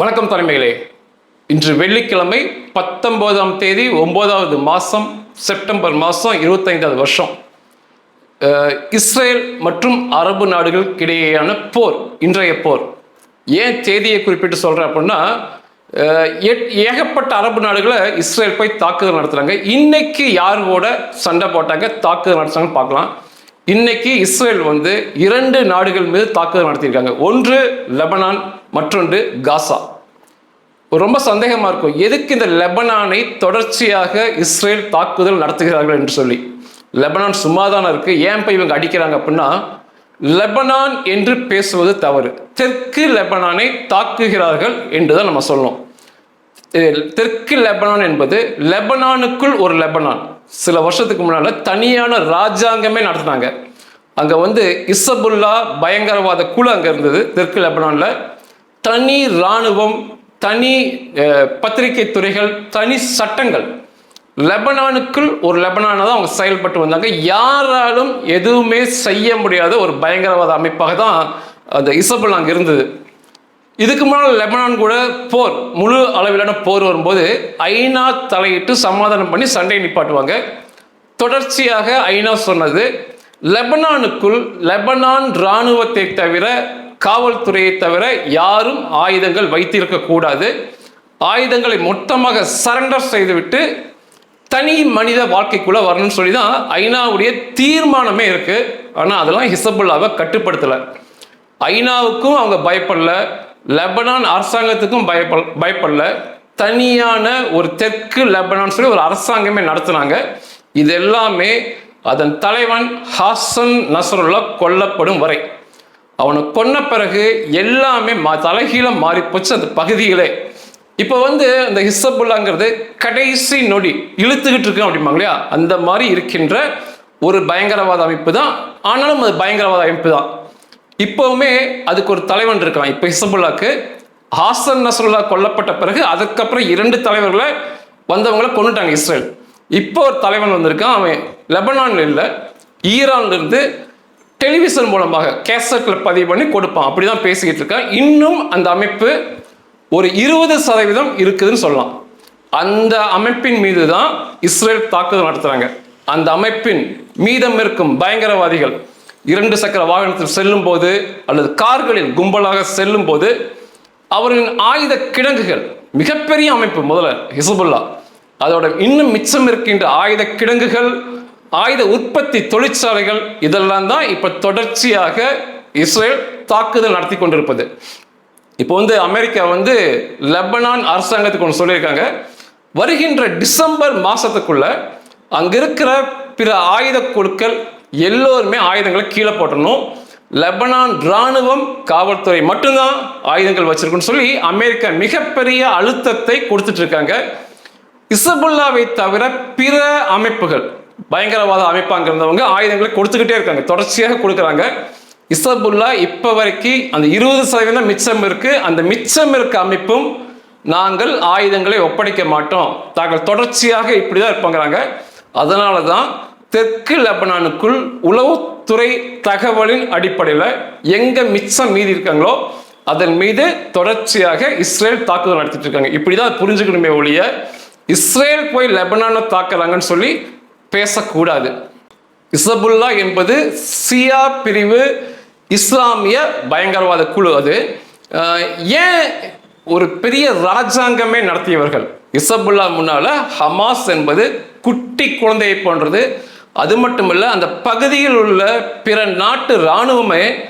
வணக்கம் தலைமைகளே. இன்று வெள்ளிக்கிழமை பத்தொன்பதாம் தேதி ஒன்பதாவது மாதம் செப்டம்பர் மாதம் இருபத்தைந்தாவது வருஷம். இஸ்ரேல் மற்றும் அரபு நாடுகளுக்கிடையேயான போர் இன்றைய போர். ஏன் தேதியை குறிப்பிட்டு சொல்கிறேன் அப்படின்னா ஏகப்பட்ட அரபு நாடுகளை இஸ்ரேல் போய் தாக்குதல் நடத்துகிறாங்க இன்னைக்கு யார் கூட சண்டை போட்டாங்க தாக்குதல் நடத்துகிறாங்கன்னு பார்க்கலாம். இன்னைக்கு இஸ்ரேல் வந்து இரண்டு நாடுகள் மீது தாக்குதல் நடத்தியிருக்காங்க. ஒன்று லெபனான் மற்றொன்று காசா. ரொம்ப சந்தேகமாக இருக்கும். எதுக்கு இந்த லெபனானை தொடர்ச்சியாக இஸ்ரேல் தாக்குதல் நடத்துகிறார்கள் என்று சொல்லி. லெபனான் சும்மாதானே இருக்கு? ஏன் போய் இவங்க அடிக்கிறாங்க அப்படின்னா லெபனான் என்று பேசுவது தவறு. தெற்கு லெபனானை தாக்குகிறார்கள் என்றுதான் நம்ம சொல்லணும். இது தெற்கு லெபனான் என்பது லெபனானுக்குள் ஒரு லெபனான். சில வருஷத்துக்கு முன்னால தனியான ராஜாங்கமே நடத்தினாங்க. அங்கே வந்து இசபுல்லா பயங்கரவாத குழு அங்கே இருந்தது தெற்கு லெபனானில். தனி இராணுவம் தனி பத்திரிகை துறைகள் தனி சட்டங்கள். லெபனானுக்குள் ஒரு லெபனானை தான் அவங்க செயல்பட்டு வந்தாங்க. யாராலும் எதுவுமே செய்ய முடியாத ஒரு பயங்கரவாத அமைப்பாக தான் அந்த இசபுல்லா அங்கே இருந்தது. இதுக்கு முன்னால் லெபனான் கூட போர் முழு அளவிலான போர் வரும்போது ஐநா தலையிட்டு சமாதானம் பண்ணி சண்டையை நிப்பாட்டுவாங்க. தொடர்ச்சியாக ஐநா சொன்னது லெபனானுக்குள் லெபனான் இராணுவத்தை தவிர காவல்துறையை தவிர யாரும் ஆயுதங்கள் வைத்திருக்க கூடாது. ஆயுதங்களை மொத்தமாக சரண்டர் செய்துவிட்டு தனி மனித வாழ்க்கைக்குள்ளே வரணும்னு சொல்லி தான் ஐநாவுடைய தீர்மானமே இருக்குது ஆனால் அதெல்லாம் ஹிசபுல்லாவை கட்டுப்படுத்தலை. ஐநாவுக்கும் அவங்க பயப்படல லெபனான் அரசாங்கத்துக்கும் பயப்பட பயப்படல. தனியான ஒரு தெற்கு லெபனான் சொல்லி ஒரு அரசாங்கமே நடத்துனாங்க. இது எல்லாமே அதன் தலைவன் ஹாசன் நசருல்லா கொல்லப்படும் வரை. அவனை கொன்ன பிறகு எல்லாமே மா தலைகீழ மாறி போச்சு அந்த பகுதிகளே இப்போ வந்து அந்த ஹிசபுல்லாங்கிறது கடைசி நொடி இழுத்துக்கிட்டு இருக்கு அப்படிம்பாங்க இல்லையா? அந்த மாதிரி இருக்கின்ற ஒரு பயங்கரவாத அமைப்பு தான். ஆனாலும் அது பயங்கரவாத அமைப்பு தான். இப்போவுமே அதுக்கு ஒரு தலைவன் இருக்கலாம். இப்போ ஹிசபுல்லாக்கு ஹாசன் நசருல்லா கொல்லப்பட்ட பிறகு அதுக்கப்புறம் இரண்டு தலைவர்களை வந்தவங்களை கொண்டுட்டாங்க இஸ்ரேல். இப்போ ஒரு தலைவன் வந்திருக்கான். அவன் லெபனான்ல இல்லை ஈரான்லேருந்து டெலிவிஷன் மூலமாக கேசட்டில் பதிவு பண்ணி கொடுப்பான். அப்படி தான் பேசிக்கிட்டு இருக்கான். இன்னும் அந்த அமைப்பு ஒரு இருபது சதவீதம் இருக்குதுன்னு சொல்லலாம். அந்த அமைப்பின் மீது தான் இஸ்ரேல் தாக்குதல் நடத்துகிறாங்க அந்த அமைப்பின் மீதம் இருக்கும் பயங்கரவாதிகள் இரண்டு சக்கர வாகனத்தில் செல்லும் போது அல்லது கார்களில் கும்பலாக செல்லும் போது அவர்களின் ஆயுத கிடங்குகள் மிகப்பெரிய அமைப்பு. முதல்ல ஹிசபுல்லா அதோட இன்னும் மிச்சம் இருக்கின்ற ஆயுத கிடங்குகள் ஆயுத உற்பத்தி தொழிற்சாலைகள் இதெல்லாம் தான் இப்ப தொடர்ச்சியாக இஸ்ரேல் தாக்குதல் நடத்தி கொண்டிருப்பது. இப்போ வந்து அமெரிக்கா வந்து லெபனான் அரசாங்கத்துக்கு ஒன்று சொல்லியிருக்காங்க. வருகின்ற டிசம்பர் மாசத்துக்குள்ள அங்கே இருக்கிற பிற ஆயுத குழுக்கள் எல்லோருமே ஆயுதங்களை கீழே போட்டணும். லெபனான் இராணுவம் காவல்துறை மட்டும்தான் ஆயுதங்கள் வச்சிருக்குன்னு சொல்லி அமெரிக்கா மிகப்பெரிய அழுத்தத்தை கொடுத்துட்டு இருக்காங்க. இசபுல்லாவை தவிர பிற அமைப்புகள் பயங்கரவாத அமைப்பாங்க இருந்தவங்க ஆயுதங்களை கொடுத்துக்கிட்டே இருக்காங்க தொடர்ச்சியாக கொடுக்குறாங்க. இசபுல்லா இப்போ வரைக்கும் அந்த இருபது சதவீதம் மிச்சம் இருக்கு. அந்த மிச்சம் இருக்க அமைப்பும் நாங்கள் ஆயுதங்களை ஒப்படைக்க மாட்டோம். தாங்கள் தொடர்ச்சியாக இப்படிதான் இருப்பாங்கிறாங்க. அதனால தான் தெற்கு லெபனானுக்குள் உளவுத்துறை தகவலின் அடிப்படையில் எங்க மிச்சம் மீதி இருக்காங்களோ அதன் மீது தொடர்ச்சியாக இஸ்ரேல் தாக்குதல் நடத்திட்டு இருக்காங்க. இப்படிதான் புரிஞ்சுக்கணுமே ஒழிய இஸ்ரேல் போய் லெபனானை தாக்குறாங்கன்னு சொல்லி பேசக்கூடாது. இசபுல்லா என்பது சியா பிரிவு இஸ்லாமிய பயங்கரவாத குழு அது. ஏன் ஒரு பெரிய ராஜாங்கமே நடத்தியவர்கள்? இசபுல்லா முன்னால ஹமாஸ் என்பது குட்டி குழந்தையை போன்றது. அது மட்டுமல்ல அந்த பகுதியில் உள்ள பிற நாட்டு இராணுவமே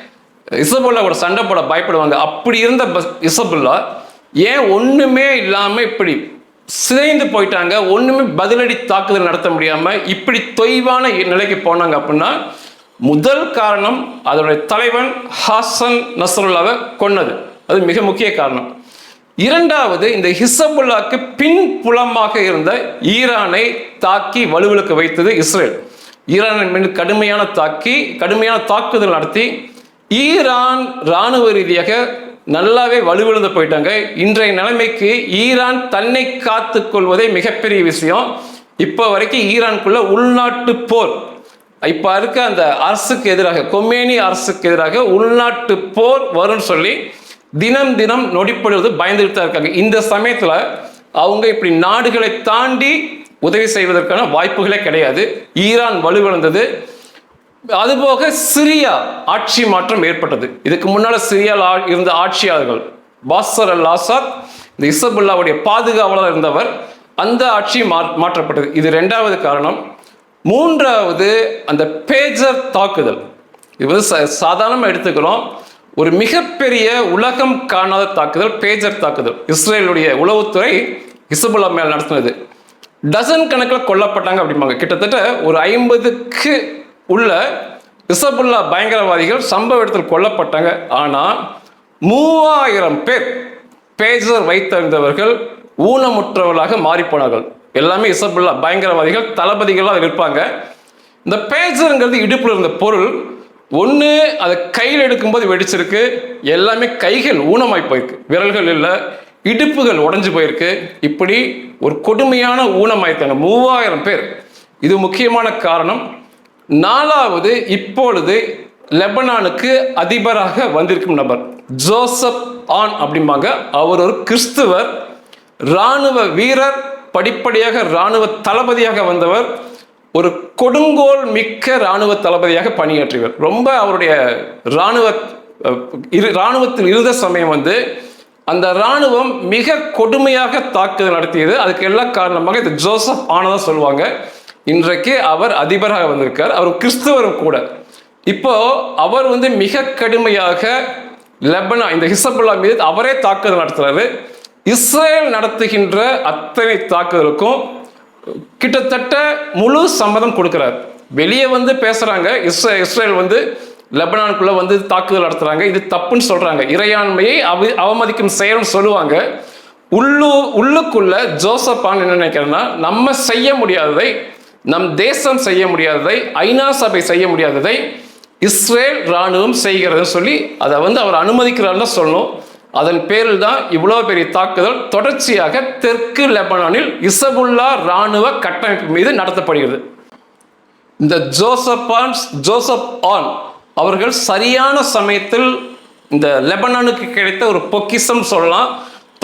இசபுல்லாவோட சண்டை போட பயப்படுவாங்க. அப்படி இருந்த பஸ்- இசபுல்லா ஏன் ஒண்ணுமே இல்லாம இப்படி சிதைந்து போயிட்டாங்க. ஒன்றுமே பதிலடி தாக்குதல் நடத்த முடியாமல் இப்படி தொய்வான நிலைக்கு போனாங்க அப்படின்னா முதல் காரணம் அதனுடைய தலைவன் ஹாசன் நசருல்லாவை கொன்னது. அது மிக முக்கிய காரணம். இரண்டாவது இந்த ஹிசபுல்லாக்கு பின்புலமாக இருந்த ஈரானை தாக்கி வலுவிலுக்கு வைத்தது இஸ்ரேல். ஈரானின் மீது கடுமையான தாக்கி கடுமையான தாக்குதல் நடத்தி ஈரான் இராணுவ ரீதியாக நல்லாவே வலுவிழுந்து போயிட்டாங்க. இன்றைய நிலைமைக்கு ஈரான் தன்னை காத்து கொள்வதே மிகப்பெரிய விஷயம். இப்போ வரைக்கும் ஈரானுக்குள்ள உள்நாட்டு போர். இப்போ இருக்க அந்த அரசுக்கு எதிராக கொமேனி அரசுக்கு எதிராக உள்நாட்டு போர் வரும்னு சொல்லி தினம் தினம் நொடிப்படுவது பயந்துகிட்டு தான் இருக்காங்க. இந்த சமயத்தில் அவங்க இப்படி நாடுகளை தாண்டி உதவி செய்வதற்கான வாய்ப்புகளே கிடையாது. ஈரான் வலுவிழந்தது. அதுபோக சிரியா ஆட்சி மாற்றம் ஏற்பட்டது. இதுக்கு முன்னால் சிரியாவில் இருந்த ஆட்சியாளர்கள் பாசர் அல் ஆசாத் இந்த இசபுல்லாவுடைய பாதுகாவலர் இருந்தவர் அந்த ஆட்சி மா மாற்றப்பட்டது. இது ரெண்டாவது காரணம். மூன்றாவது அந்த பேஜர் தாக்குதல். இது வந்து சாதாரணமாக எடுத்துக்கிறோம் ஒரு மிகப்பெரிய உலகம் காணாத தாக்குதல் பேஜர் தாக்குதல். இஸ்ரேலுடைய உளவுத்துறை இசபுல்லா மேல் நடத்தினது. டசன் கணக்கில் கொல்லப்பட்டாங்க அப்படிம்பாங்க. கிட்டத்தட்ட ஒரு ஐம்பதுக்கு உள்ள இசபுல்லா பயங்கரவாதிகள் சம்பவ இடத்தில் கொல்லப்பட்டாங்க. ஆனால் மூவாயிரம் பேர் பேஜர் வைத்திருந்தவர்கள் ஊனமுற்றவர்களாக மாறிப்போனார்கள். எல்லாமே இசபுல்லா பயங்கரவாதிகள் தளபதிகளாக இருப்பாங்க. இந்த பேஜருங்கிறது இடுப்பில் இருந்த பொருள். ஒன்று அதை கையில் எடுக்கும்போது வெடிச்சிருக்கு. எல்லாமே கைகள் ஊனமாய் போயிருக்கு. விரல்கள் இல்லை இடுப்புகள் உடஞ்சி போயிருக்கு. இப்படி ஒரு கொடுமையான ஊனமாய்த்தாங்க மூவாயிரம் பேர். இது முக்கியமான காரணம். நாலாவது இப்பொழுது லெபனானுக்கு அதிபராக வந்திருக்கும் நபர். ஜோசப் ஆன் அப்படிம்பாங்க. அவர் ஒரு கிறிஸ்துவர் இராணுவ வீரர் படிப்படியாக இராணுவ தளபதியாக வந்தவர் ஒரு கொடுங்கோல் மிக்க இராணுவ தளபதியாக பணியாற்றியவர். ரொம்ப அவருடைய இராணுவ இரு இராணுவத்தில் இருந்த சமயம் வந்து அந்த இராணுவம் மிக கொடுமையாக தாக்குதல் நடத்தியது. அதுக்கு எல்லாம் காரணமாக இந்த ஜோசப் ஆனதான் சொல்லுவாங்க. இன்றைக்கு அவர் அதிபராக வந்திருக்கார். அவர் கிறிஸ்தவரும் கூட. இப்போ அவர் வந்து மிக கடுமையாக லெபனா இந்த ஹிசபுல்லா மீது அவரே தாக்குதல் நடத்துறாரு. இஸ்ரேல் நடத்துகின்ற அத்தனை தாக்குதலுக்கும் கிட்டத்தட்ட முழு சம்மதம் கொடுக்கிறார். வெளியே வந்து பேசுறாங்க. இஸ்ரே இஸ்ரேல் வந்து லெபனானுக்குள்ள வந்து தாக்குதல் நடத்துறாங்க. இது தப்புன்னு சொல்றாங்க. இறையாண்மையை அவ அவமதிக்கும் செயல்னு சொல்லுவாங்க. உள்ளு உள்ளுக்குள்ள ஆன் என்ன நினைக்கிறேன்னா நம்ம செய்ய முடியாததை நம் தேசம் செய்ய முடியாததை ஐநா சபை செய்ய முடியாததை இஸ்ரேல் இராணுவம் செய்கிறதுன்னு சொல்லி அதை வந்து அவர் அனுமதிக்கிறார்னு சொல்லணும். அதன் பேரில் தான் இவ்வளோ பெரிய தாக்குதல் தொடர்ச்சியாக தெற்கு லெபனானில் இசபுல்லா இராணுவ கட்டமைப்பு மீது நடத்தப்படுகிறது. இந்த ஜோசப்பான் ஜோசப் ஆன் அவர்கள் சரியான சமயத்தில் இந்த லெபனானுக்கு கிடைத்த ஒரு பொக்கிஷம் சொல்லலாம்.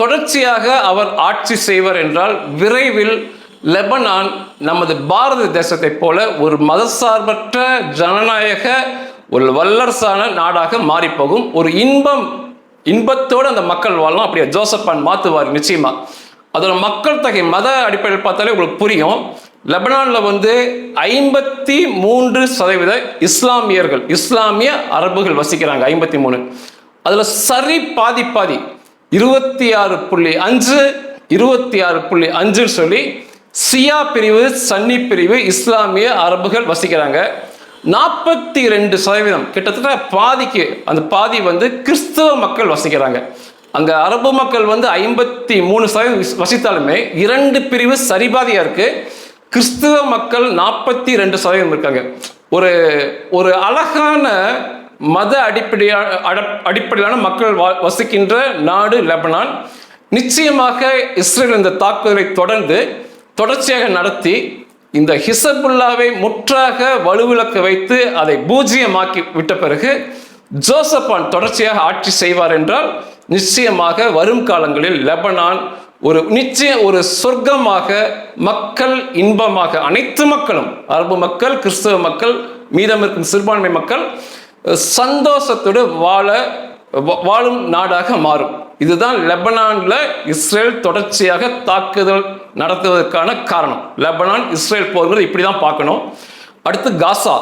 தொடர்ச்சியாக அவர் ஆட்சி செய்வர் என்றால் விரைவில் லெபனான் நமது பாரத தேசத்தைப் போல ஒரு மதசார்பற்ற ஜனநாயக ஒரு வல்லரசான நாடாக மாறிப்போகும். ஒரு இன்பம் இன்பத்தோடு அந்த மக்கள் வாழலாம். அப்படியே ஜோசப்பான் மாற்றுவார் நிச்சயமா. அதோட மக்கள் தொகை மத அடிப்படையில் பார்த்தாலே உங்களுக்கு புரியும். லெபனானில் வந்து ஐம்பத்தி மூன்று சதவீத இஸ்லாமியர்கள் இஸ்லாமிய அரபுகள் வசிக்கிறாங்க ஐம்பத்தி மூணு அதில் சரி பாதி பாதி இருபத்தி ஆறு புள்ளி அஞ்சு இருபத்தி ஆறு புள்ளி அஞ்சுன்னு சொல்லி சியா பிரிவு சன்னி பிரிவு இஸ்லாமிய அரபுகள் வசிக்கிறாங்க. நாற்பத்தி ரெண்டு சதவீதம் கிட்டத்தட்ட பாதிக்கு அந்த பாதி வந்து கிறிஸ்தவ மக்கள் வசிக்கிறாங்க. அங்கே அரபு மக்கள் வந்து ஐம்பத்தி மூணு சதவீதம் வசித்தாலுமே இரண்டு பிரிவு சரிபாதியாக இருக்கு. கிறிஸ்தவ மக்கள் நாற்பத்தி ரெண்டு சதவீதம் இருக்காங்க. ஒரு ஒரு அழகான மத அடிப்படையா அடிப்படையிலான மக்கள் வா- வசிக்கின்ற நாடு லெபனான். நிச்சயமாக இஸ்ரேல் இந்த தாக்குதலை தொடர்ந்து தொடர்ச்சியாக நடத்தி இந்த ஹிசபுல்லாவை முற்றாக வலுவிளக்க வைத்து அதை பூஜ்ஜியமாக்கி விட்ட பிறகு ஜோசப்பான் தொடர்ச்சியாக ஆட்சி செய்வார் என்றால் நிச்சயமாக வரும் காலங்களில் லெபனான் ஒரு நிச்சயம் ஒரு சொர்க்கமாக மக்கள் இன்பமாக அனைத்து மக்களும் அரபு மக்கள் கிறிஸ்தவ மக்கள் மீதம் இருக்கும் சிறுபான்மை மக்கள் சந்தோஷத்தோடு வாழ வாழும் நாடாக மாறும். இதுதான் லெபனானில் இஸ்ரேல் தொடர்ச்சியாக தாக்குதல் நடத்துவதற்கான காரணம். லெபனான் இஸ்ரேல் போருங்கிறது இப்படி தான் பார்க்கணும். அடுத்து காசா.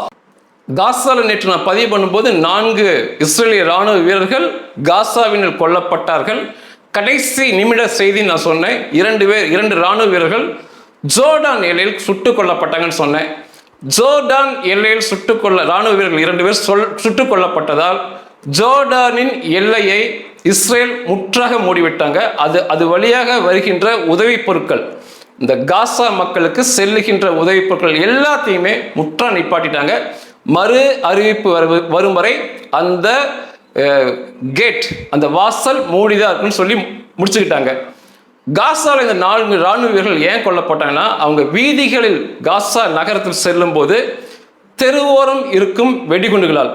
காசாவில் நேற்று நான் பதிவு பண்ணும்போது நான்கு இஸ்ரேலிய ராணுவ வீரர்கள் காசாவினில் கொல்லப்பட்டார்கள். கடைசி நிமிட செய்தி நான் சொன்னேன். இரண்டு பேர் இரண்டு ராணுவ வீரர்கள் ஜோர்டான் எல்லையில் சுட்டுக் கொல்லப்பட்டாங்கன்னு சொன்னேன். ஜோர்டான் எல்லையில் சுட்டுக் கொள்ள ராணுவ வீரர்கள் இரண்டு பேர் சொல் சுட்டுக் கொல்லப்பட்டதால் ஜோர்டானின் எல்லையை இஸ்ரேல் முற்றாக மூடிவிட்டாங்க. அது அது வழியாக வருகின்ற உதவி பொருட்கள். இந்த காசா மக்களுக்கு செல்லுகின்ற உதவி பொருட்கள் எல்லாத்தையுமே முற்றா நிப்பாட்டிட்டாங்க. மறு அறிவிப்பு வரும் வரை அந்த கேட் அந்த வாசல் மூடிதான் இருக்குன்னு சொல்லி முடிச்சுக்கிட்டாங்க. காசால இந்த நான்கு ராணுவ வீரர்கள் ஏன் கொல்லப்பட்டாங்கன்னா அவங்க வீதிகளில் காசா நகரத்தில் செல்லும் போது தெருவோரம் இருக்கும் வெடிகுண்டுகளால்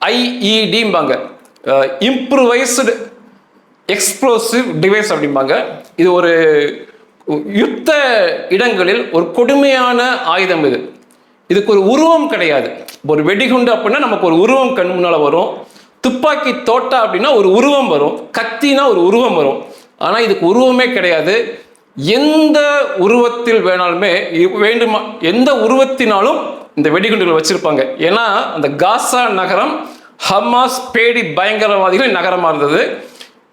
ஐஇடிம்பாங்க இம்ப்ரூவைஸ்டு எக்ஸ்ப்ளோசிவ் டிவைஸ் அப்படிம்பாங்க. இது ஒரு யுத்த இடங்களில் ஒரு கொடுமையான ஆயுதம் இது. இதுக்கு ஒரு உருவம் கிடையாது. ஒரு வெடிகுண்டு அப்படின்னா நமக்கு ஒரு உருவம் கண் முன்னால் வரும். துப்பாக்கி தோட்டா அப்படின்னா ஒரு உருவம் வரும். கத்தினா ஒரு உருவம் வரும். ஆனால் இதுக்கு உருவமே கிடையாது. எந்த உருவத்தில் வேணாலுமே வேண்டுமா எந்த உருவத்தினாலும் இந்த வெடிகுண்டுகள் வச்சிருப்பாங்க. ஏன்னா அந்த காசா நகரம் ஹமாஸ் பேடி பயங்கரவாதிகளின் நகரமாக இருந்தது.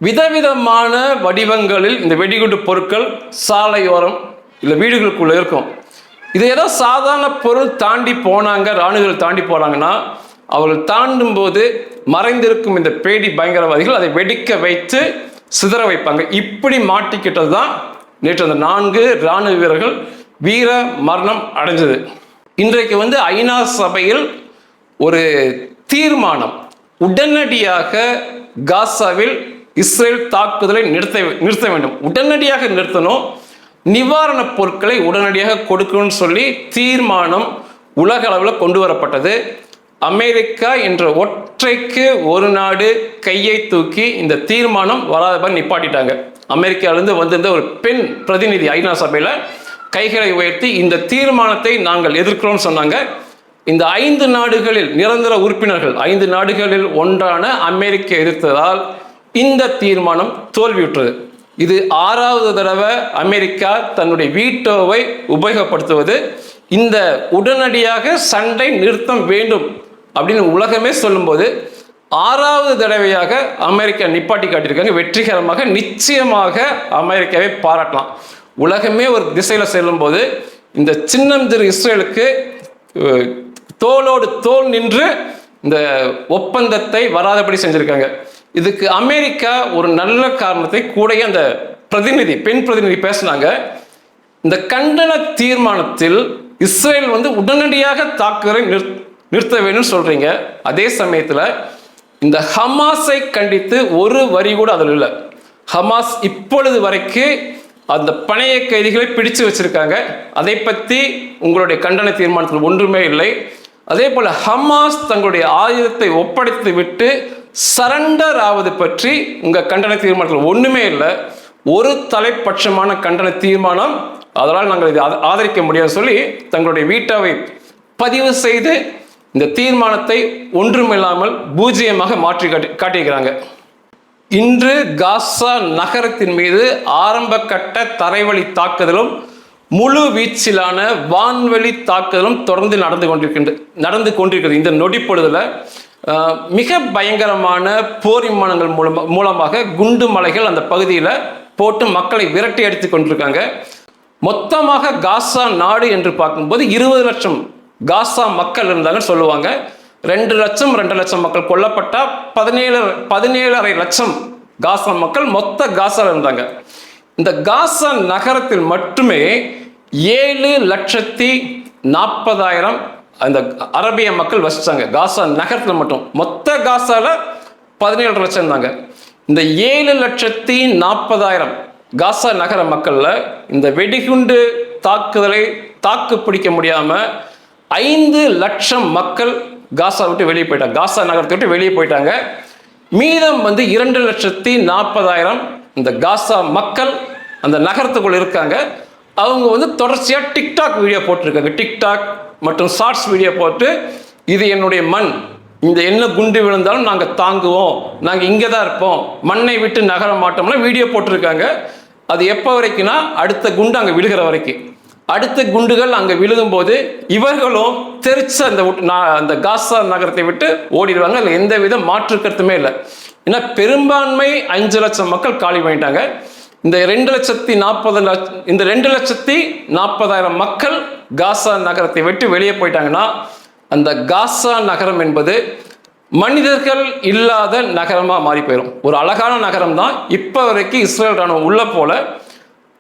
விதவிதமான வடிவங்களில் இந்த வெடிகுண்டு பொருட்கள் சாலையோரம் இல்லை வீடுகளுக்குள்ளே இருக்கும். இது ஏதோ சாதாரண பொருள் தாண்டி போனாங்க ராணுவர்கள் தாண்டி போனாங்கன்னா அவர்கள் தாண்டும் போது மறைந்திருக்கும் இந்த பேடி பயங்கரவாதிகள் அதை வெடிக்க வைத்து சிதற வைப்பாங்க. இப்படி மாட்டிக்கிட்டது தான் நேற்று அந்த நான்கு ராணுவ வீரர்கள் வீர மரணம் அடைஞ்சது. இன்றைக்கு வந்து ஐநா சபையில் ஒரு தீர்மானம் உடனடியாக காசாவில் இஸ்ரேல் தாக்குதலை நிறுத்த நிறுத்த வேண்டும். உடனடியாக நிறுத்தணும். நிவாரணப் பொருட்களை உடனடியாக கொடுக்கணும்னு சொல்லி தீர்மானம் உலக அளவில் கொண்டு வரப்பட்டது. அமெரிக்கா என்ற ஒற்றைக்கு ஒரு நாடு கையை தூக்கி இந்த தீர்மானம் வராதபடி நிப்பாட்டிட்டாங்க. அமெரிக்காவிலிருந்து வந்திருந்த ஒரு பெண் பிரதிநிதி ஐநா சபையில் கைகளை உயர்த்தி இந்த தீர்மானத்தை நாங்கள் எதிர்க்கிறோம்னு சொன்னாங்க. இந்த ஐந்து நாடுகளில் நிரந்தர உறுப்பினர்கள் ஐந்து நாடுகளில் ஒன்றான அமெரிக்கா எதிர்த்ததால் இந்த தீர்மானம் தோல்வியுற்றது. இது ஆறாவது தடவை அமெரிக்கா தன்னுடைய வீட்டோவை உபயோகப்படுத்துவது. இந்த உடனடியாக சண்டை நிறுத்தம் வேண்டும் அப்படின்னு உலகமே சொல்லும்போது ஆறாவது தடவையாக அமெரிக்கா நிப்பாட்டி காட்டியிருக்காங்க. வெற்றிகரமாக நிச்சயமாக அமெரிக்காவை பாராட்டலாம். உலகமே ஒரு திசையில் செல்லும்போது இந்த சின்னம் திரு இஸ்ரேலுக்கு தோளோடு தோல் நின்று இந்த ஒப்பந்தத்தை வராதபடி செஞ்சுருக்காங்க. இதுக்கு அமெரிக்கா ஒரு நல்ல காரணத்தை கூடயே அந்த பிரதிநிதி பெண் பிரதிநிதி பேசினாங்க. இந்த கண்டன தீர்மானத்தில் இஸ்ரேல் வந்து உடனடியாக தாக்குதலை நிறுத் நிறுத்த வேணும்னு சொல்றீங்க. அதே சமயத்தில் இந்த ஹமாஸை கண்டித்து ஒரு வரி கூட அதில் இல்லை. ஹமாஸ் இப்பொழுது வரைக்கும் அந்த பணைய கைதிகளை பிடிச்சு வச்சிருக்காங்க. அதை பற்றி உங்களுடைய கண்டன தீர்மானத்தில் ஒன்றுமே இல்லை. அதே போல் ஹமாஸ் தங்களுடைய ஆயுதத்தை ஒப்படைத்து விட்டு சரண்டர் ஆவது பற்றி உங்கள் கண்டன தீர்மானத்தில் ஒன்றுமே இல்லை. ஒரு தலைப்பட்சமான கண்டன தீர்மானம் அதனால் நாங்கள் இதை ஆதரிக்க முடியாது சொல்லி தங்களுடைய வீட்டாவை பதிவு செய்து இந்த தீர்மானத்தை ஒன்றுமில்லாமல் பூஜ்ஜியமாக மாற்றி காட்டி காட்டியிருக்கிறாங்க. இன்று காசா நகரத்தின் மீது ஆரம்ப கட்ட தரைவழி தாக்குதலும் முழு வீச்சிலான வான்வெளி தாக்குதலும் தொடர்ந்து நடந்து கொண்டிருக்கின்ற நடந்து கொண்டிருக்கிறது. இந்த நொடிப்பொழுதுல மிக பயங்கரமான போர் விமானங்கள் மூலமா மூலமாக குண்டு மலைகள் அந்த பகுதியில் போட்டு மக்களை விரட்டி அடித்து கொண்டிருக்காங்க. மொத்தமாக காசா நாடு என்று பார்க்கும்போது இருபது லட்சம் காசா மக்கள் இருந்தாங்கன்னு சொல்லுவாங்க. ரெண்டு லட்சம் ரெண்டு லட்சம் மக்கள் கொல்லப்பட்டால் பதினேழு பதினேழரை லட்சம் காசா மக்கள் மொத்த காசாவில் இருந்தாங்க. இந்த காசா நகரத்தில் மட்டுமே ஏழு லட்சத்தி நாற்பதாயிரம் அந்த அரபிய மக்கள் வசித்தாங்க காசா நகரத்தில் மட்டும். மொத்த காசாவில் பதினேழு லட்சம் இருந்தாங்க. இந்த ஏழு லட்சத்தி நாற்பதாயிரம் காசா நகர மக்களில் இந்த வெடிகுண்டு தாக்குதலை தாக்கு பிடிக்க முடியாமல் ஐந்து லட்சம் மக்கள் காசா விட்டு வெளியே போயிட்டாங்க. காசா நகரத்தை விட்டு வெளியே போயிட்டாங்க. மீதம் வந்து இரண்டு லட்சத்தி நாற்பதாயிரம் இந்த காசா மக்கள் அந்த நகரத்துக்குள்ள இருக்காங்க. அவங்க வந்து தொடர்ச்சியாக டிக்டாக் வீடியோ போட்டிருக்காங்க. டிக்டாக் மற்றும் ஷார்ட்ஸ் வீடியோ போட்டு இது என்னுடைய மண். இந்த என்ன குண்டு விழுந்தாலும் நாங்கள் தாங்குவோம். நாங்கள் இங்கே தான் இருப்போம். மண்ணை விட்டு நகர மாட்டோம்னா வீடியோ போட்டிருக்காங்க. அது எப்போ வரைக்கும்னா அடுத்த குண்டு அங்கே விழுகிற வரைக்கும். அடுத்த குண்டுகள் அங்கே விழுகும்போது இவர்களும் தெரிச்ச அந்த அந்த காசா நகரத்தை விட்டு ஓடிடுவாங்க. அதில் எந்த வித மாற்று கருத்துமே இல்லை. ஏன்னா பெரும்பான்மை அஞ்சு லட்சம் மக்கள் காலி பண்ணிட்டாங்க. இந்த ரெண்டு லட்சத்தி நாற்பது லட்ச இந்த ரெண்டு லட்சத்தி நாற்பதாயிரம் மக்கள் காசா நகரத்தை விட்டு வெளியே போயிட்டாங்கன்னா அந்த காசா நகரம் என்பது மனிதர்கள் இல்லாத நகரமாக மாறி போயிடும் ஒரு அழகான நகரம் தான் இப்போ வரைக்கும் இஸ்ரேல் ராணுவம் உள்ள போல.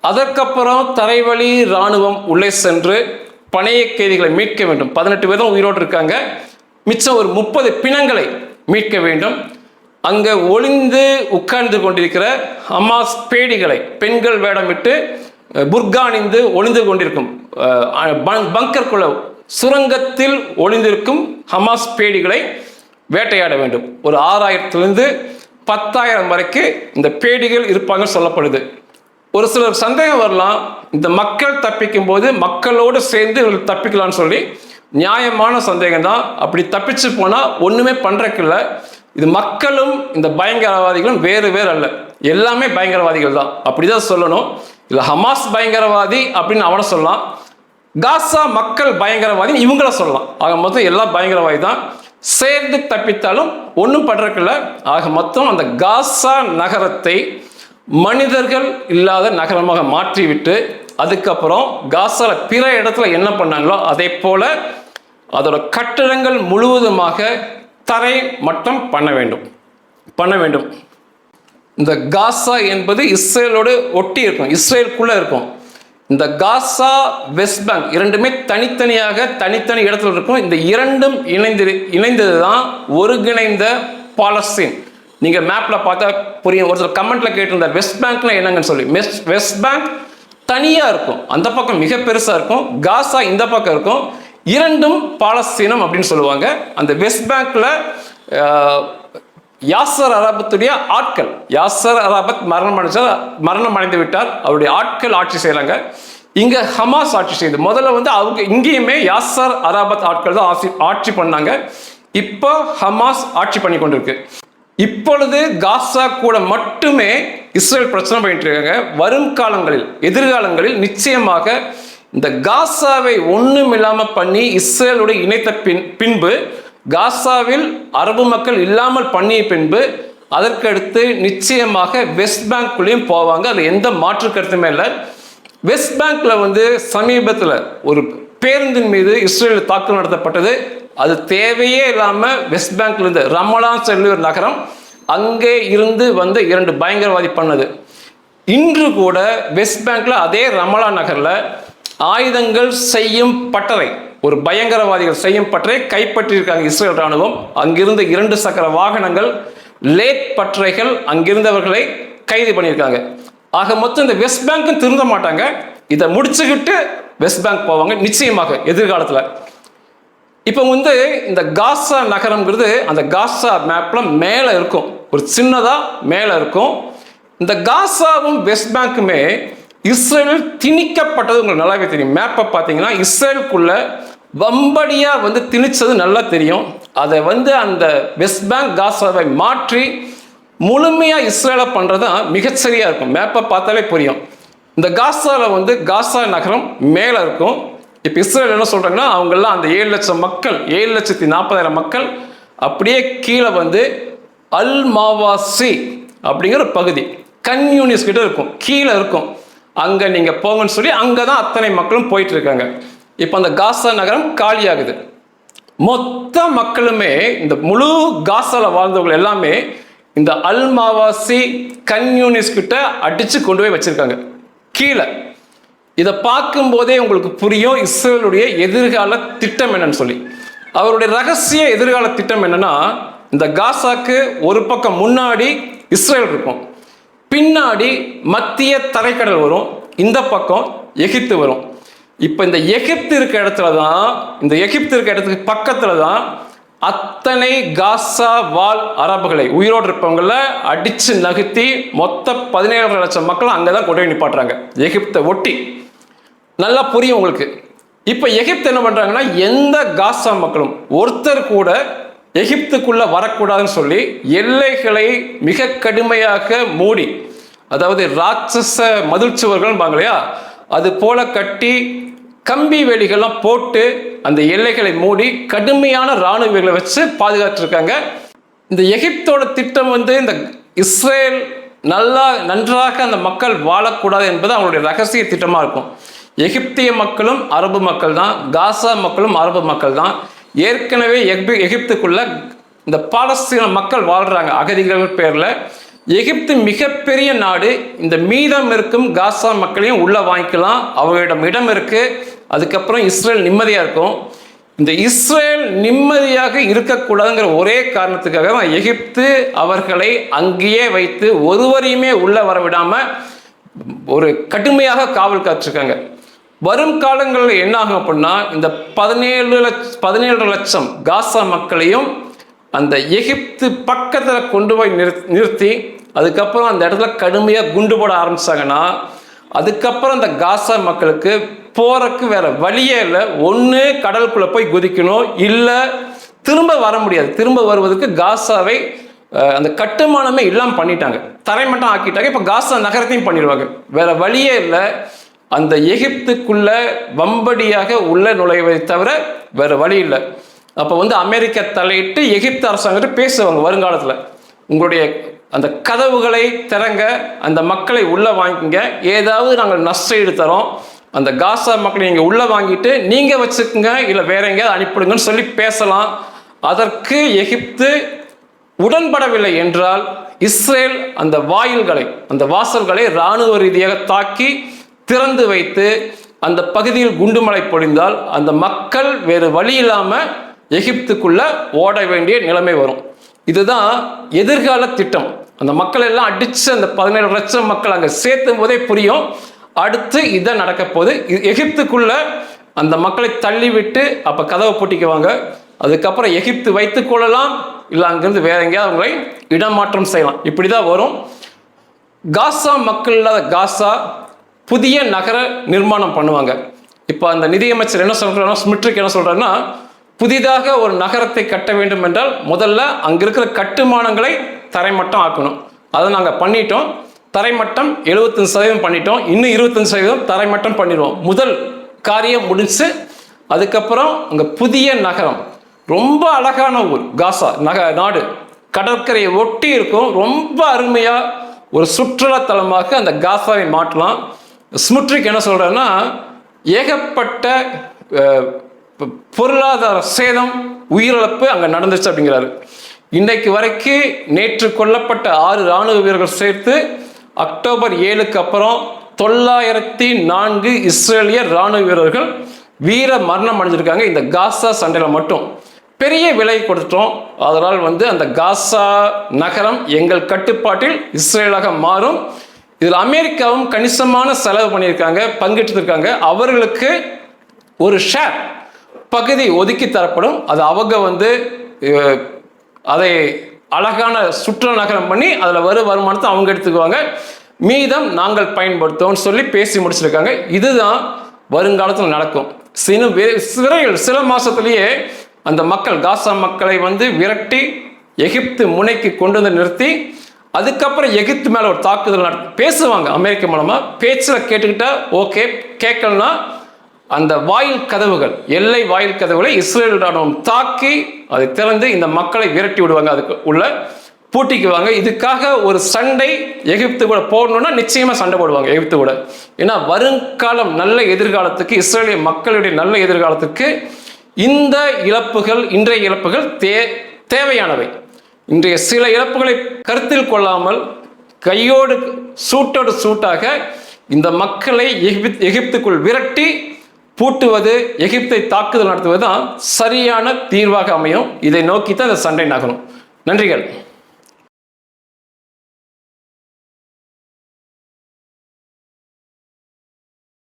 அதற்கப்புறம் தரைவழி ராணுவம் உள்ளே சென்று பணைய கைதிகளை மீட்க வேண்டும். பதினெட்டு பேரும் உயிரோடு இருக்காங்க. மிச்சம் ஒரு முப்பது பிணங்களை மீட்க வேண்டும். அங்கே ஒளிந்து உட்கார்ந்து கொண்டிருக்கிற ஹமாஸ் பேடிகளை பெண்கள் வேடமிட்டு புர்கானிந்து புர்கா அணிந்து ஒளிந்து கொண்டிருக்கும் அஹ், பங்- சுரங்கத்தில் ஒளிந்திருக்கும் ஹமாஸ் பேடிகளை வேட்டையாட வேண்டும். ஒரு ஆறாயிரத்திலிருந்து பத்தாயிரம் வரைக்கும் இந்த பேடிகள் இருப்பாங்கன்னு சொல்லப்படுது. ஒரு சிலர் சந்தேகம் வரலாம் இந்த மக்கள் தப்பிக்கும் போது மக்களோடு சேர்ந்து இவர்கள் தப்பிக்கலாம்னு சொல்லி நியாயமான சந்தேகம் தான் அப்படி தப்பிச்சு போனால் ஒன்றுமே பண்ணுறக்கில்லை இது மக்களும் இந்த பயங்கரவாதிகளும் வேறு வேறு அல்ல. எல்லாமே பயங்கரவாதிகள் தான். அப்படிதான் சொல்லணும். இல்லை ஹமாஸ் பயங்கரவாதி அப்படின்னு அவனை சொல்லலாம். காசா மக்கள் பயங்கரவாதி இவங்கள சொல்லலாம். ஆக மொத்தம் எல்லா பயங்கரவாதி தான். சேர்ந்து தப்பித்தாலும் ஒன்றும் பண்றதுக்கில்ல. ஆக மொத்தம் அந்த காசா நகரத்தை மனிதர்கள் இல்லாத நகரமாக மாற்றிவிட்டு அதுக்கப்புறம் காசால பிற இடத்துல என்ன பண்ணாங்களோ அதே போல அதோட கட்டிடங்கள் முழுவதுமாக தரை மட்டம் பண்ண வேண்டும். பண்ண வேண்டும். இந்த காசா என்பது இஸ்ரேலோடு ஒட்டி இருக்கும். இஸ்ரேலுக்குள்ளே இருக்கும். இந்த காசா வெஸ்ட் பேங்க் இரண்டுமே தனித்தனியாக தனித்தனி இடத்துல இருக்கும். இந்த இரண்டும் இணைந்து இணைந்தது தான் ஒருங்கிணைந்த பாலஸ்தீன். நீங்கள் மேப்பில் பார்த்தா புரியும். ஒருத்தர் கமெண்ட்ல கேட்டிருந்தார் வெஸ்ட் பேங்க்னா என்னங்கன்னு சொல்லி. வெஸ்ட் வெஸ்ட் பேங்க் தனியாக இருக்கும். அந்த பக்கம் மிக பெருசாக இருக்கும். காசா இந்த பக்கம் இருக்கும். இரண்டும் பாலஸ்தீனம் அப்படின்னு சொல்லுவாங்க. அந்த வெஸ்ட் பேங்க்ல யாசர் அராபத்துடைய ஆட்கள் யாசர் அராபத் மரணம் அடைஞ்சால் மரணம் அடைந்து விட்டார். அவருடைய ஆட்கள் ஆட்சி செய்கிறாங்க இங்க ஹமாஸ் ஆட்சி செய்யுது முதல்ல வந்து அவங்க இங்கேயுமே யாசர் அராபத் ஆட்கள் தான் ஆட்சி ஆட்சி பண்ணாங்க. இப்போ ஹமாஸ் ஆட்சி பண்ணி கொண்டிருக்கு. இப்பொழுது காசா கூட மட்டுமே இஸ்ரேல் பிரச்சனை பண்ணிட்டு இருக்காங்க. வரும் காலங்களில் எதிர்காலங்களில் நிச்சயமாக இந்த காசாவை ஒன்றும் இல்லாமல் பண்ணி இஸ்ரேலோடு இணைத்த பின் பின்பு காசாவில் அரபு மக்கள் இல்லாமல் பண்ணிய பின்பு அதற்கடுத்து நிச்சயமாக வெஸ்ட் பேங்க்குள்ளேயும் போவாங்க. அது எந்த மாற்று கருத்துமே இல்லை. வெஸ்ட் பேங்க்கில் வந்து சமீபத்தில் ஒரு பேருந்தின் மீது இஸ்ரேல் தாக்குதல் நடத்தப்பட்டது. அது தேவையே இல்லாமல் வெஸ்ட் பேங்க்ல இருந்து ரமலான் சொல்லி ஒரு நகரம். அங்கே இருந்து வந்து இரண்டு பயங்கரவாதி பண்ணது. இன்று கூட வெஸ்ட் பேங்க்ல அதே ரமலா நகரில் ஆயுதங்கள் செய்யும் பட்டறை ஒரு பயங்கரவாதிகள் செய்யும் பட்டறை கைப்பற்றியிருக்காங்க இஸ்ரேல் ராணுவம் அங்கிருந்த இரண்டு சக்கர வாகனங்கள் லேட் பட்டறைகள் அங்கிருந்தவர்களை கைது பண்ணியிருக்காங்க. ஆக மொத்தம் இந்த வெஸ்ட் பேங்க்கும் திருந்த மாட்டாங்க. இதை முடிச்சுக்கிட்டு வெஸ்ட் பேங்க் போவாங்க நிச்சயமாக எதிர்காலத்தில். இப்போ வந்து இந்த காசா நகரம்ங்கிறது அந்த காசா மேப்பில் மேலே இருக்கும். ஒரு சின்னதாக மேலே இருக்கும். இந்த காசாவும் வெஸ்ட் பேங்க்குமே இஸ்ரேலில் திணிக்கப்பட்டது உங்களுக்கு நல்லாவே தெரியும். மேப்பை பார்த்தீங்கன்னா இஸ்ரேலுக்குள்ள வம்படியாக வந்து திணிச்சது நல்லா தெரியும். அதை வந்து அந்த வெஸ்ட் பேங்க் காசாவை மாற்றி முழுமையாக இஸ்ரேலை பண்ணுறது தான் மிகச்சரியாக இருக்கும் மேப்பை பார்த்தாலே புரியும். இந்த காசாவில் வந்து காசா நகரம் மேலே இருக்கும். இப்போ இஸ்ரேல் என்ன சொல்கிறாங்கன்னா அவங்கெல்லாம் அந்த ஏழு லட்சம் மக்கள் ஏழு லட்சத்தி நாற்பதாயிரம் மக்கள் அப்படியே கீழே வந்து அல் மாவாசி அப்படிங்கிற பகுதி. கன்யூனிஸ் கிட்ட இருக்கும். கீழே இருக்கும். அங்கே நீங்கள் போங்கன்னு சொல்லி அங்கே தான் அத்தனை மக்களும் போயிட்டு இருக்காங்க இப்போ அந்த காசா நகரம் காலியாகுது. மொத்த மக்களுமே இந்த முழு காசாவில் வாழ்ந்தவங்க எல்லாமே இந்த அல்மாவாசி கன்யூனிஸ்ட் கிட்ட அடித்து கொண்டு போய் வச்சுருக்காங்க. கீழே. இதை பார்க்கும்போதே உங்களுக்கு புரியும் இஸ்ரேலுடைய எதிர்கால திட்டம் என்னன்னு சொல்லி. அவருடைய ரகசிய எதிர்கால திட்டம் என்னன்னா இந்த காசாக்கு ஒரு பக்கம் முன்னாடி இஸ்ரேல் இருக்கும். பின்னாடி மத்திய தரைக்கடல் வரும் இந்த பக்கம் எகிப்து வரும். இப்போ இந்த எகிப்து இருக்க இடத்துல தான் இந்த எகிப்து இருக்க இடத்துக்கு பக்கத்தில் தான் அத்தனை காசா வால் அரபுகளை உயிரோடு இருப்பவங்கள அடித்து நகர்த்தி மொத்த பதினேழரை லட்சம் மக்கள் அங்கே தான் கொண்டு போய் நிப்பாட்டுறாங்க. எகிப்தை ஒட்டி. நல்லா புரியும் உங்களுக்கு. இப்போ எகிப்து என்ன பண்ணுறாங்கன்னா எந்த காசா மக்களும் ஒருத்தர் கூட எகிப்துக்குள்ள வரக்கூடாதுன்னு சொல்லி எல்லைகளை மிக கடுமையாக மூடி அதாவது ராட்சச மதில் சுவர்கள் இல்லையா அது போல கட்டி கம்பி வேலிகள்லாம் போட்டு அந்த எல்லைகளை மூடி கடுமையான இராணுவ வீரர்களை வச்சு பாதுகாத்துருக்காங்க. இந்த எகிப்தோட திட்டம் வந்து இந்த இஸ்ரேல் நல்லா நன்றாக அந்த மக்கள் வாழக்கூடாது என்பது அவங்களுடைய ரகசிய திட்டமாக இருக்கும். எகிப்திய மக்களும் அரபு மக்கள் தான் காசா மக்களும் அரபு மக்கள் தான் ஏற்கனவே எகி எகிப்துக்குள்ள இந்த பாலஸ்தீன மக்கள் வாழ்கிறாங்க அகதிகள் பேரில். எகிப்து மிகப்பெரிய நாடு. இந்த மீதம் இருக்கும் காசா மக்களையும் உள்ளே வாங்கிக்கலாம். அவர்களிடம் இடம் இருக்கு. அதுக்கப்புறம் இஸ்ரேல் நிம்மதியாக இருக்கும். இந்த இஸ்ரேல் நிம்மதியாக இருக்கக்கூடாதுங்கிற ஒரே காரணத்துக்காக தான் எகிப்து அவர்களை அங்கேயே வைத்து ஒருவரையுமே உள்ளே வர ஒரு கடுமையாக காவல் காத்திருக்காங்க. வரும் காலங்களில் என்ன ஆகும் அப்படின்னா இந்த பதினேழு லட்ச பதினேழு லட்சம் காசா மக்களையும் அந்த எகிப்து பக்கத்தில் கொண்டு போய் நிறு நிறுத்தி அதுக்கப்புறம் அந்த இடத்துல கடுமையாக குண்டு போட ஆரம்பிச்சாங்கன்னா அதுக்கப்புறம் அந்த காசா மக்களுக்கு போகிறக்கு வேற வழியே இல்லை. ஒன்று கடலுக்குள்ளே போய் குதிக்கணும். இல்லை திரும்ப வர முடியாது. திரும்ப வருவதற்கு காசாவை அந்த கட்டுமானமே இல்லாமல் பண்ணிட்டாங்க. தரைமட்டம் ஆக்கிட்டாங்க. இப்போ காசா நகரத்தையும் பண்ணிடுவாங்க. வேற வழியே இல்லை. அந்த எகிப்துக்குள்ள வம்படியாக உள்ள நுழைவதை தவிர வேற வழி இல்லை. அப்போ வந்து அமெரிக்கா தலையிட்டு எகிப்து அரசாங்கிட்ட பேசுவாங்க வருங்காலத்தில். உங்களுடைய அந்த கதவுகளை திறங்க அந்த மக்களை உள்ளே வாங்கிக்கங்க ஏதாவது நாங்கள் நஷ்டஈடு தரோம். அந்த காசா மக்களை நீங்கள் உள்ளே வாங்கிட்டு நீங்கள் வச்சுக்கோங்க இல்லை வேற எங்கேயாவது அனுப்பிடுங்கன்னு சொல்லி பேசலாம். அதற்கு எகிப்து உடன்படவில்லை என்றால் இஸ்ரேல் அந்த வாயில்களை அந்த வாசல்களை இராணுவ ரீதியாக தாக்கி திறந்து வைத்து அந்த பகுதியில் குண்டுமழை பொழிந்தால் அந்த மக்கள் வேறு வழி இல்லாமல் எகிப்துக்குள்ள ஓட வேண்டிய நிலைமை வரும். இதுதான் எதிர்கால திட்டம். அந்த மக்கள் எல்லாம் அடிச்சு அந்த பதினேழு லட்சம் மக்கள் அங்கே சேர்த்தும் போதே புரியும். அடுத்து இதை நடக்க போகுது. எகிப்துக்குள்ள அந்த மக்களை தள்ளிவிட்டு அப்போ கதவை பூட்டிக்குவாங்க. அதுக்கப்புறம் எகிப்து வைத்துக் கொள்ளலாம். இல்லை அங்கிருந்து வேற எங்கேயாவது அவங்களை இடமாற்றம் செய்யலாம். இப்படி தான் வரும். காசா மக்கள் இல்லாத காசா புதிய நகர நிர்மாணம் பண்ணுவாங்க. இப்போ அந்த நிதியமைச்சர் என்ன சொல்கிறாருன்னா ஸ்மிட்ரிக் என்ன சொல்கிறாருன்னா புதிதாக ஒரு நகரத்தை கட்ட வேண்டும் என்றால் முதல்ல அங்கே இருக்கிற கட்டுமானங்களை தரைமட்டம் ஆக்கணும். அதை நாங்கள் பண்ணிட்டோம். தரைமட்டம் 75% சதவீதம் பண்ணிட்டோம். இன்னும் 25% சதவீதம் தரைமட்டம் பண்ணிடுவோம். முதல் காரியம் முடிஞ்சு அதுக்கப்புறம் அங்கே புதிய நகரம். ரொம்ப அழகான ஊர் காசா நக நாடு. கடற்கரையை ஒட்டி இருக்கும். ரொம்ப அருமையாக ஒரு சுற்றுலாத்தலமாக அந்த காசாவை மாற்றலாம். ஸ்முட்ரிக் என்ன சொல்கிறாருன்னா ஏகப்பட்ட பொருளாதார சேதம் உயிரிழப்பு அங்கே நடந்துச்சு அப்படிங்கிறாரு. இன்றைக்கு வரைக்கும் நேற்று கொல்லப்பட்ட ஆறு ராணுவ வீரர்கள் சேர்த்து அக்டோபர் ஏழுக்கு அப்புறம் தொள்ளாயிரத்தி நான்கு இஸ்ரேலிய ராணுவ வீரர்கள் வீர மரணம் அடைஞ்சிருக்காங்க இந்த காசா சண்டையில் மட்டும். பெரிய விலை கொடுத்துட்டோம். அதனால் வந்து அந்த காசா நகரம் எங்கள் கட்டுப்பாட்டில் இஸ்ரேலாக மாறும். இதில் அமெரிக்காவும் கணிசமான செலவு பண்ணியிருக்காங்க பங்கிட்டிருக்காங்க அவர்களுக்கு ஒரு ஷேர் பகுதி ஒதுக்கி தரப்படும். அது அவங்க வந்து அதை அழகான சுற்றுலா நகரம் பண்ணி அதில் வரும் வருமானத்தை அவங்க எடுத்துக்குவாங்க. மீதம் நாங்கள் பயன்படுத்துவோம்னு சொல்லி பேசி முடிச்சிருக்காங்க. இதுதான் வருங்காலத்தில் நடக்கும். சில வே- சிறையில் சில மாசத்திலேயே அந்த மக்கள் காசா மக்களை வந்து விரட்டி எகிப்து முனைக்கு கொண்டு வந்து நிறுத்தி அதுக்கப்புறம் எகிப்து மேலே ஒரு தாக்குதல் நடத்தி பேசுவாங்க அமெரிக்க மூலமாக பேச்சில் கேட்டுக்கிட்டா ஓகே கேட்கலனா அந்த வாயில் கதவுகள் எல்லை வாயில் கதவுகளை இஸ்ரேல் ராணுவம் தாக்கி அதை திறந்து இந்த மக்களை விரட்டி விடுவாங்க. அதுக்கு உள்ள பூட்டிக்குவாங்க இதுக்காக ஒரு சண்டை எகிப்து கூட போடணும்னா நிச்சயமாக சண்டை போடுவாங்க எகிப்து கூட. ஏன்னா வருங்காலம் நல்ல எதிர்காலத்துக்கு இஸ்ரேலிய மக்களுடைய நல்ல எதிர்காலத்துக்கு இந்த இழப்புகள் இன்றைய இழப்புகள் தே தேவையானவை. இன்றைய சில இழப்புகளை கருத்தில் கொள்ளாமல் கையோடு சூட்டோடு சூட்டாக இந்த மக்களை எகிப்த் எகிப்துக்குள் விரட்டி பூட்டுவது எகிப்தை தாக்குதல் நடத்துவது தான் சரியான தீர்வாக அமையும். இதை நோக்கி தான் இந்த சண்டை நகரும். நன்றிகள்.